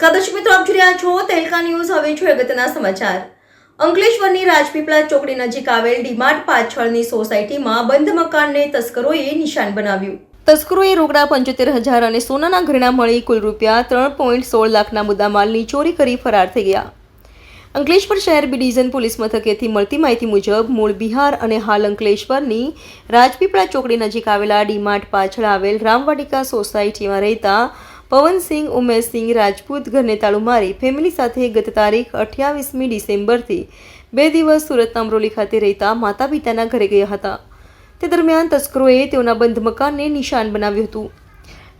નમસ્કાર દર્શક મિત્રો, આપ જોઈ રહ્યા છો તેલકા ન્યૂઝ. હવે છે અગત્યના સમાચાર. અંકલેશ્વરની રાજપીપળા ચોકડી નજીક આવેલ ડીમાર્ટ પાછળની સોસાયટીમાં બંધ મકાનને તસ્કરોએ નિશાન બનાવ્યું. તસ્કરોએ રોકડા પંચોતેર હજાર અને સોનાના ઘરેણા મળી કુલ રૂપિયા ત્રણ પોઈન્ટ સોળ લાખના મુદ્દામાલની ચોરી કરી ફરાર થઈ ગયા. અંકલેશ્વર શહેર બી ડિવિઝન પોલીસ મથકેથી મળતી માહિતી મુજબ મૂળ બિહાર અને હાલ અંકલેશ્વરની રાજપીપળા ચોકડી નજીક આવેલા ડીમાર્ટ પાછળ આવેલ રામવાટિકા સોસાયટીમાં રહેતા પવનસિંહ, ઉમેશસિંહ, રાજપૂત, ઘરને તાળું મારી ફેમિલી સાથે ગત તારીખ અઠ્યાવીસમી ડિસેમ્બરથી બે દિવસ સુરતના અમરોલી ખાતે રહેતા માતા પિતાના ઘરે ગયા હતા. તે દરમિયાન તસ્કરોએ તેઓના બંધ મકાનને નિશાન બનાવ્યું હતું.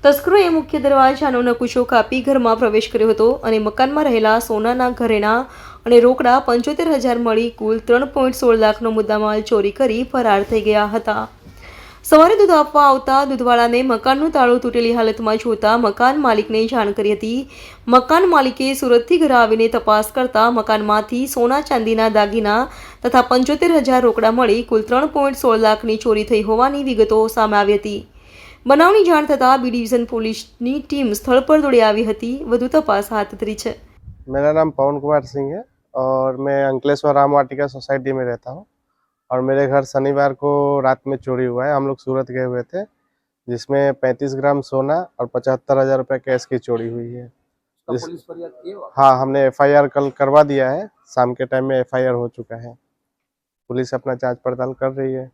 તસ્કરોએ મુખ્ય દરવાજાનો નકુશો કાપી ઘરમાં પ્રવેશ કર્યો હતો અને મકાનમાં રહેલા સોનાના ઘરેણા અને રોકડા પંચોતેર હજાર મળી કુલ ત્રણ પોઈન્ટ સોળ લાખનો મુદ્દામાલ ચોરી કરી ફરાર થઈ ગયા હતા. સવારે દૂધ આપવા આવતા દૂધવાળાને મકાનનું તાળું તૂટેલી હાલતમાં જોતા મકાન માલિકને જાણ કરી હતી મકાન માલિકે સુરતથી ઘરે આવીને તપાસ કરતા મકાનમાંથી સોના ચાંદીના દાગીના તથા પંચોતેર હજાર રોકડા મળી કુલ ત્રણ પોઈન્ટ સોળ લાખની ચોરી થઈ હોવાની વિગતો સામે આવી હતી બનાવની જાણ થતાં બી ડિવિઝન પોલીસની ટીમ સ્થળ પર દોડી આવી હતી વધુ તપાસ હાથ ધરી છે मेरा नाम पवन कुमार सिंह है और मैं अंकलेश्वर राम वाटिका सोसाइटी में रहता हूँ और मेरे घर शनिवार को रात में चोरी हुआ है। हम लोग सूरत गए हुए थे जिसमें पैंतीस ग्राम सोना और पचहत्तर हज़ार रुपये कैश की चोरी हुई है। जिस- हाँ हमने एफआईआर कल करवा दिया है। शाम के टाइम में एफआईआर हो चुका है। पुलिस अपना जाँच पड़ताल कर रही है।